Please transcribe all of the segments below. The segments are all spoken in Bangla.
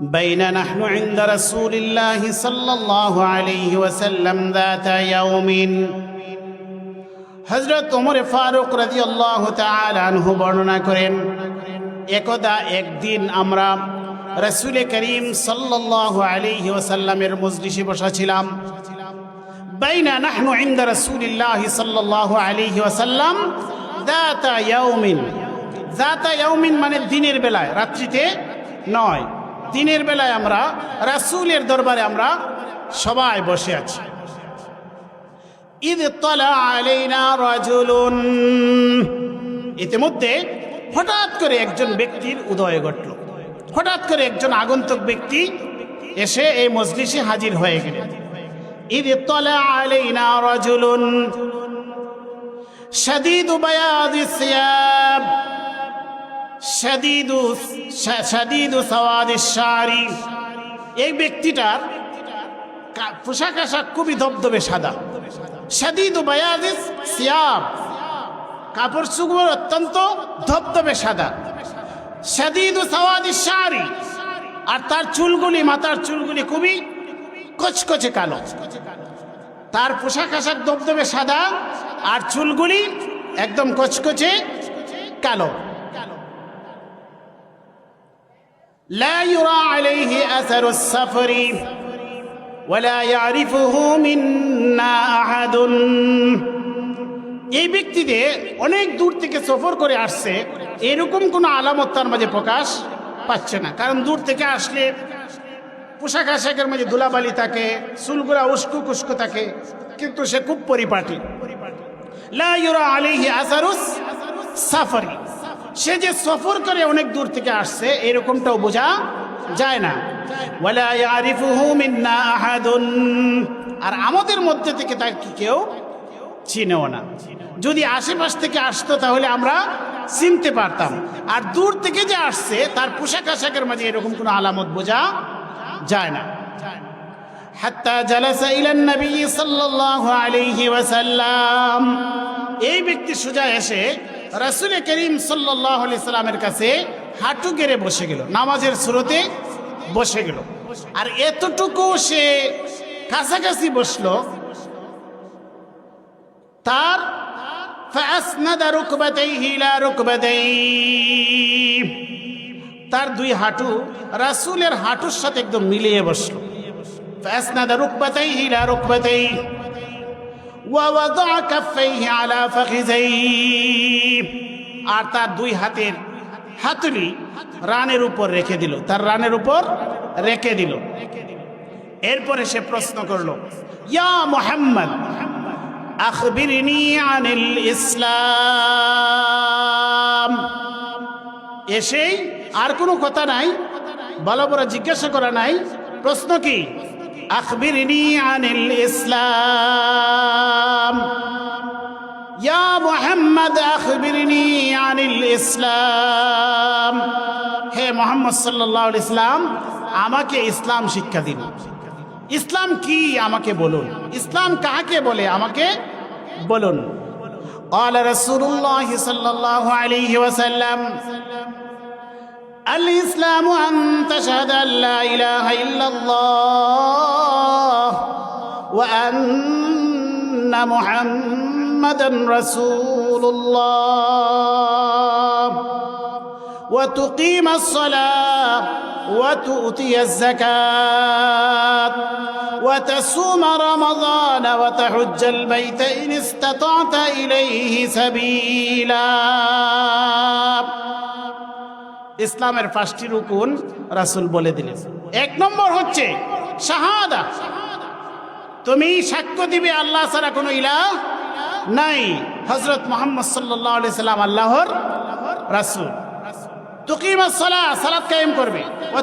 بين نحن عند رسول الله صلى الله عليه وسلم ذات يوم হজরত ওমর ফারুক রাজি আল্লাহ আনহু বর্ণনা করেন একদা একদিন আমরা রসুল করিম সাল্লাহ আলিহি ওসাল্লামের মজলিসে বসা ছিলাম বাইনা নাহনু ইন্দা রসুলিল্লাহ সাল্লাহ আলিহি ওসাল্লাম দাতা ইয়াউমিন জাতা ইয়াউমিন মানে দিনের বেলায় রাত্রিতে নয় দিনের বেলায় আমরা, রাসুলের দরবারে আমরা সবাই বসে আছি। ঈদ তলা রাজুলুন। ইতিমধ্যে হঠাৎ করে একজন ব্যক্তির উদয় ঘটল। হঠাৎ করে একজন আগন্তুক ব্যক্তি এসে এই মজলিসে হাজির হয়ে গেলেন। ঈদ তলা আলাইনা রাজুলুন। সিয়াব এই ব্যক্তিটার পোশাক আশাক খুবই ধবধবে সাদা। সাদিদ বায়াদিস সিয়াব কাপড় চুপড় অত্যন্ত ধবধবে সাদা। সাদিদ সাওয়াদি শাড়ি আর তার চুলগুলি, মাথার চুলগুলি খুবই কচকচে কালো। তার পোশাক আশাক ধবধবে সাদা আর চুলগুলি একদম কচকচে কালো। لا يرى عليه أثر السفر ولا يعرفه منا أحد এই ব্যক্তিতে অনেক দূর থেকে সফর করে আসছে এরকম কোনো আলামত তার মাঝে প্রকাশ পাচ্ছে না কারণ দূর থেকে আসলে পোশাক আশাকের মাঝে ধুলাবালি থাকে চুলগুলা উস্কু কুস্কু থাকে কিন্তু সে খুব পরিপাটি লা ইউরা আলাইহি আসারুস সাফারি সে যে সফর করে অনেক দূর থেকে আসছে, এরকমটাও বোঝা যায় না। আর আমাদের মধ্যে থেকে তাকে কেউ চিনেও না। যদি আশেপাশ থেকে আসতো, তাহলে আমরা চিনতে পারতাম। আর দূর থেকে যে আসছে, তার পোশাক আশাকের মাঝে এরকম কোনো আলামত বোঝা যায় না। জালাসা ওয়াসাল্লাম। এই ব্যক্তি সোজা এসে রাসুল করিম সাল্লাহ সাল্লামের কাছে হাঁটু গেড়ে বসে গেল, নামাজের শুরুতে বসে গেল। আর এতটুকু সে কাছাকাছি বসল, তার তার দুই হাঁটু রাসুলের হাঁটুর সাথে একদম মিলিয়ে বসল। ফ্যাসনাদা রুকবাতাই হিলা রুকবাতেই ووضع كفيه على فخذيه. আর তার দুই হাতের হাতুলি রানের উপর রেখে দিল। তার রানের উপর রেখে দিল। এরপরে সে প্রশ্ন করল, ইয়া মোহাম্মদ, আখবিরিনি আনিল ইসলাম। এসেই আর কোনো কথা নাই বলা বড় জিজ্ঞাসা করা নাই। প্রশ্ন কি? আখবিরনি আনিল ইসলাম ইয়া মোহাম্মদ আখবিরনি আনিল ইসলাম হে মোহাম্মদ সাল্লাহ ইসলাম আমাকে ইসলাম শিক্ষা দিন ইসলাম কি আমাকে বলুন ইসলাম কাকে বলে আমাকে বলুন قال رسول الله صلى الله عليه وسلم الإسلام أن تشهد أن لا إله إلا الله وأن محمدا رسول الله. وتقيم الصلاة وتؤتي الزكاة وتصوم رمضان وتحج البيت إن استطعت إليه سبيلا. ইসলামের পাঁচটি রুকুন রাসূল বলে দিলেন। এক নম্বর হচ্ছে শাহাদা। তুমি সাক্ষ্য দিবে আল্লাহ ছাড়া কোনো ইলাহ নাই। হজরত মোহাম্মদ সাল্লাহ আলি সাল্লাম আল্লাহর রাসুল। কায়েম করবে। ও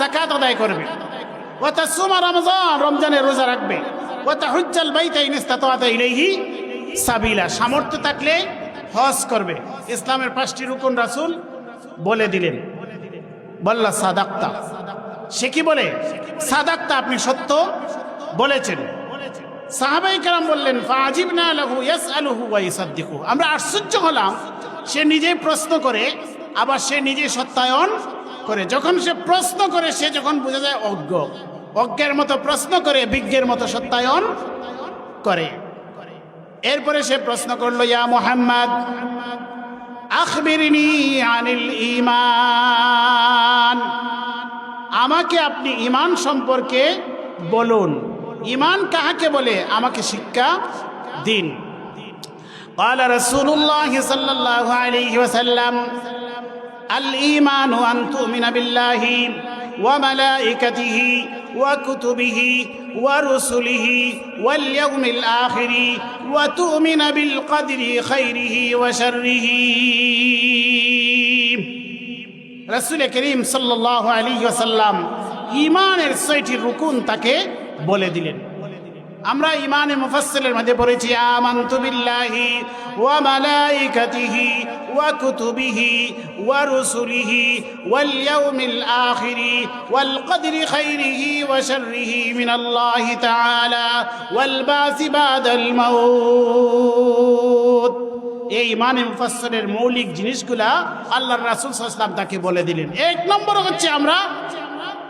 জাকাত আদায় করবে। রোজা রাখবে। ইলাইহি সাবিলা। সামর্থ্য থাকলে হজ করবে। ইসলামের পাঁচটি রুকুন রাসূল বলে দিলেন। বল্লা সাদাক্তা। সে কি বলে? সাদাক্তা আপনি সত্য বলেছেন। সাহাবাই কালাম বললেন ফাজিব না লাহু ইয়াস আলহু ওয়াইসাদ্দিকু আমরা আশ্চর্য হলাম, সে নিজেই প্রশ্ন করে, আবার সে নিজে সত্যায়ন করে। যখন সে প্রশ্ন করে, সে যখন বোঝা যায় অজ্ঞ। অজ্ঞের মতো প্রশ্ন করে, বিজ্ঞের মতো সত্যায়ন করে। এরপরে সে প্রশ্ন করল, ইয়া মোহাম্মদ আখবিরিনি আনিল ইমান আমাকে আপনি ইমান সম্পর্কে বলুন ইমান কাহাকে বলে আমাকে শিক্ষা দিন قال رسول الله صلى الله عليه وسلم الإيمان أن تؤمن بالله وملائكته وكتبه ورسله واليوم الآخر وتؤمن بالقدر خيره وشره রসুল করিম সাল্লাহ আলী ওসাল্লাম ইমানের ছয়টি রুকুন তাকে বলে দিলেন আমরা ইমানে মুফাসসিলের মধ্যে পড়েছি, আমানতু বিল্লাহি ওয়া মালাইকাতিহি ওয়া কুতুবিহি ওয়া রুসুলিহি ওয়াল ইয়াউমিল আখিরি ওয়াল কদরি খাইরিহি ওয়া শাররিহি মিনাল্লাহি তাআলা ওয়াল বাসি বাদাল মাউত। এই ইমানে মুফাসসিরের মৌলিক জিনিসগুলা আল্লাহর রাসূল সাল্লাল্লাহু আলাইহি তাকে বলে দিলেন। এক নম্বর হচ্ছে আমরা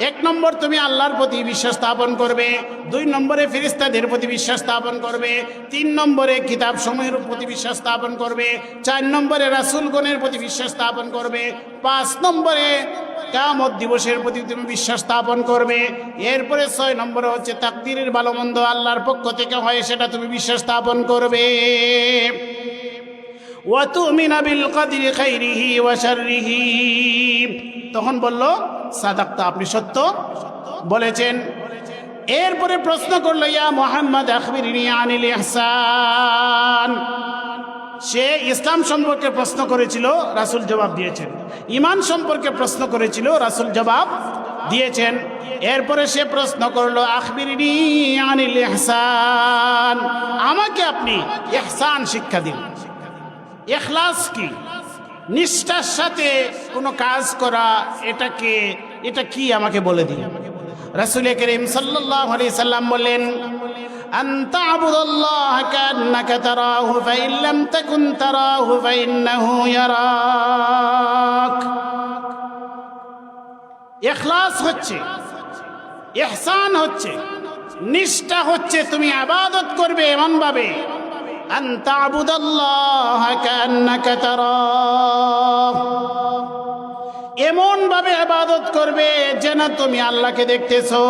এক নম্বর তুমি আল্লাহর প্রতি বিশ্বাস স্থাপন করবে, দুই নম্বরে ফিরিস্তাদের প্রতি বিশ্বাস স্থাপন করবে, তিন নম্বরে কিতাব সময়ের প্রতি বিশ্বাস স্থাপন করবে, চার নম্বরে রাসুলগণের প্রতি বিশ্বাস স্থাপন করবে, পাঁচ নম্বরে কামত দিবসের প্রতি তুমি বিশ্বাস স্থাপন করবে, এরপরে ছয় নম্বরে হচ্ছে তাকদিরের ভালো মন্দ আল্লাহর পক্ষ থেকে হয় সেটা তুমি বিশ্বাস স্থাপন করবে। বিল তখন বলল সাদাক্তা আপনি সত্য বলেছেন। এরপরে প্রশ্ন করল, ইয়া মোহাম্মদ আখবিরিনি সে ইসলাম সম্পর্কে প্রশ্ন করেছিল, রাসূল জবাব দিয়েছেন। ইমান সম্পর্কে প্রশ্ন করেছিল, রাসূল জবাব দিয়েছেন। এরপরে সে প্রশ্ন করল, আখবিরিনি আনিল ইহসান। আমাকে আপনি ইহসান শিক্ষা দিন। এখলাস কি নিষ্ঠার সাথে কোনো কাজ করা এটাকে এটা কি আমাকে বলে দিন রাসুল করিম সাল্লাল্লাহু আলাইহি সাল্লাম বললেন أن تعبد الله كأنك تراه فإن لم تكن تراه فإنه يراك ইখলাস হচ্ছে ইহসান হচ্ছে নিষ্ঠা হচ্ছে তুমি আবাদত করবে এমনভাবে أن تعبد الله كأنك تراه এমন ভাবে আবাদত করবে যেন তুমি আল্লাহকে দেখতেছো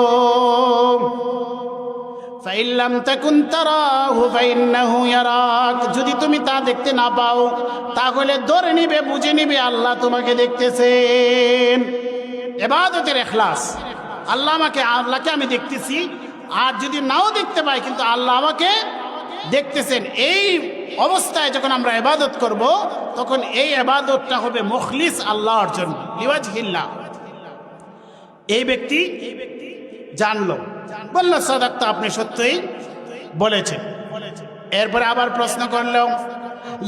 ফাইল্লাম তাকুন তারাহু ফাইন্নাহু ইয়ারাক যদি তুমি তা দেখতে না পাও তাহলে ধরে নিবে বুঝে নিবে আল্লাহ তোমাকে দেখতেছেন এবাদতের এখলাস আল্লাহ আমাকে আল্লাহকে আমি দেখতেছি আর যদি নাও দেখতে পাই কিন্তু আল্লাহ আমাকে দেখতেছেন, এই অবস্থায় যখন আমরা এবাদত করব, তখন এই এবাদতটা হবে মুখলিস আল্লাহর জন্য। এই ব্যক্তি জানলো। বলল সদাক্ত আপনি সত্যই বলেছেন। এরপরে আবার প্রশ্ন করল,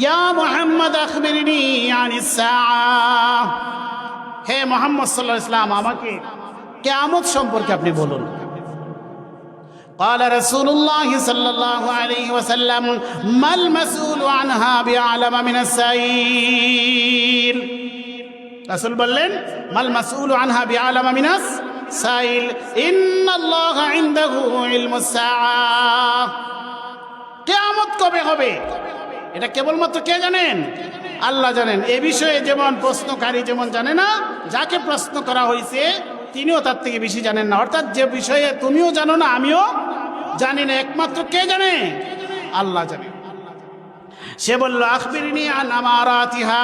ইয়া মোহাম্মদ হে মোহাম্মদ সাল্লাহ ইসলাম আমাকে কেয়ামত সম্পর্কে আপনি বলুন। قال رسول الله صلى الله عليه وسلم ما المسؤول عنها بعلم من السائل রাসূল বললেন মাল মাসউল আনহা বিআলামা মিনাস সাইল ইন্নাল্লাহ ইনদাহু ইলমুস সাআহ কিয়ামত কবে হবে এটা কেবলমাত্র কে জানেন আল্লাহ জানেন এ বিষয়ে যেমন প্রশ্নকারী যেমন জানে না যাকে প্রশ্ন করা হয়েছে তিনিও তার থেকে বেশি জানেন না অর্থাৎ যে বিষয়ে তুমিও জানো না আমিও জানি না একমাত্র কে জানে আল্লাহ জানে সে বলল আখবিরিনি আন আমারাতিহা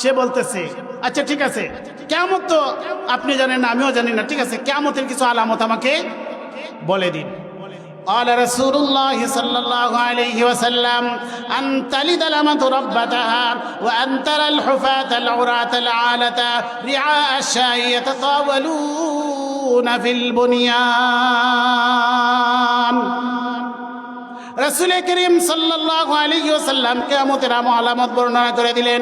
সে বলতেছে আচ্ছা ঠিক আছে কেমন তো আপনি জানেন না আমিও জানি না ঠিক আছে কেমতের কিছু আলামত আমাকে বলে দিন قال رسول الله صلى الله عليه وسلم أن تلد الأمة ربتها وأن ترى الحفاة العراة العالة رعاء الشاء يتطاولون ফিল বুনিয়ান রাসুল করিম সাল্লাহ আলী ওসাল্লাম কেমতের আলামত বর্ণনা করে দিলেন।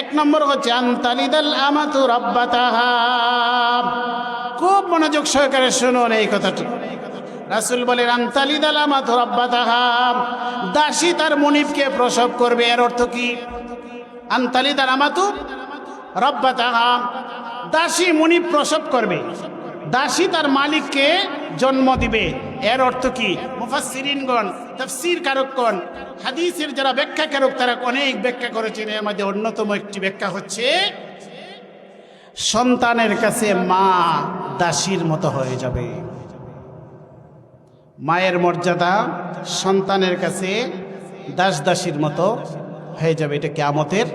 এক নম্বর হচ্ছে, আন্তালিদাল আমাতু রব্বাতাহা। খুব মনোযোগ সহকারে শুনুন এই কথাটি। রাসুল বলেন, আন্তালিদাল আমাতু রব্বাতাহা। দাসী তার মনিবকে প্রসব করবে, এর অর্থ কি? আন্তালিদাল আমাতু রব্বাতাহা। দাসী মুনি প্রসব করবে। দাসী তার মালিককে জন্ম দিবে। এর অর্থ কি? মুফাসসিরিনগণ, তাফসীর কারকগণ, হাদিসের যারা ব্যাখ্যা কারক, তারা অনেক ব্যাখ্যা করেছেন। এর মধ্যে অন্যতম একটি ব্যাখ্যা হচ্ছে, সন্তানের কাছে মা দাসীর মতো হয়ে যাবে। মায়ের মর্যাদা সন্তানের কাছে দাস দাসীর মতো হয়ে যাবে। এটা কেয়ামতের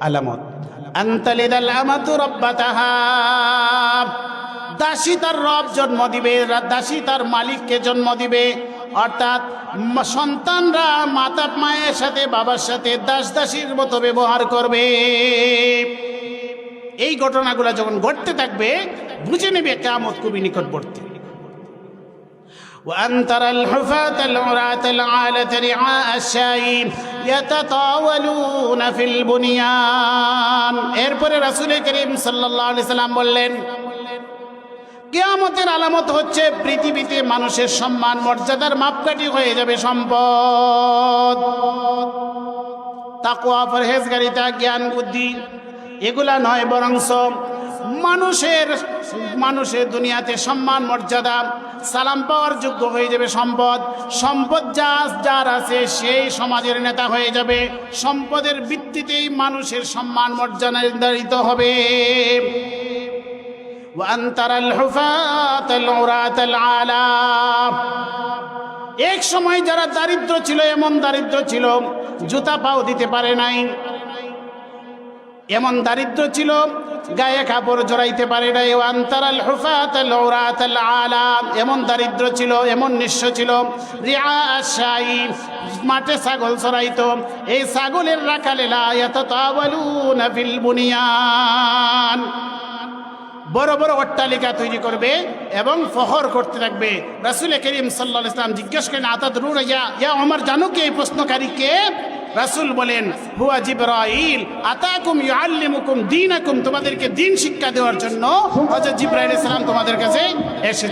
আলামত। আন্তালিদাল আমাতু রব্বাতাহা দাসী তার রব জন্ম দিবে দাসী তার মালিককে জন্ম দিবে অর্থাৎ ম- সন্তানরা মাতা মায়ের সাথে বাবার সাথে দাস দাসীর মতো ব্যবহার করবে এই ঘটনাগুলো যখন ঘটতে থাকবে বুঝে নেবে কেমত খুবই নিকটবর্তী وأن ترى الحفاة العراة العالة رعاء الشاء ইয়াতাতাওয়ালুনা ফিল বুনিয়ান। এরপরে রাসূল করিম সাল্লাল্লাহু আলাইহি সাল্লাম বললেন, কেয়ামতের আলামত হচ্ছে পৃথিবীতে মানুষের সম্মান, মর্যাদার মাপকাঠি হয়ে যাবে সম্পদ। তাকুয়া পরহেজগারিতা, জ্ঞান, বুদ্ধি, এগুলা নয় বরং মানুষের মানুষের দুনিয়াতে সম্মান, মর্যাদা সালাম পাওয়ার যোগ্য হয়ে যাবে সম্পদ সম্পদ যা যার আছে সেই সমাজের নেতা হয়ে যাবে সম্পদের ভিত্তিতেই মানুষের সম্মান মর্যাদা নির্ধারিত হবে وأن ترى الحفاة العراة العالى এক সময় যারা দারিদ্র ছিল এমন দারিদ্র ছিল জুতা পাও দিতে পারে নাই এমন দারিদ্র ছিল, গায়ে কাপড় জড়াইতে পারে নাই। আন্তারাল হুফাত লৌরাত আলা। এমন দারিদ্র ছিল, এমন নিঃস্ব ছিল। রিয়া মাঠে ছাগল চড়াইতো এই ছাগলের রাখালে লা ইয়াতাতাওয়ালুনা ফিল বুনিয়ান। বড় বড় অট্টালিকা তৈরি করবে এবং ফহর করতে থাকবে। রাসুল করিম সাল্লাহ ইসলাম জিজ্ঞেস করেন আতাদ রুর ইয়া ইয়া আমার জানো এই প্রশ্নকারী কে রাসুল বলেন, হুয়া জিব্রাইল, আতাকুম ইউআল্লিমুকুম দীনাকুম? তোমাদেরকে দিন শিক্ষা দেওয়ার জন্য হযরত জিব্রাইল ইসলাম তোমাদের কাছে এসে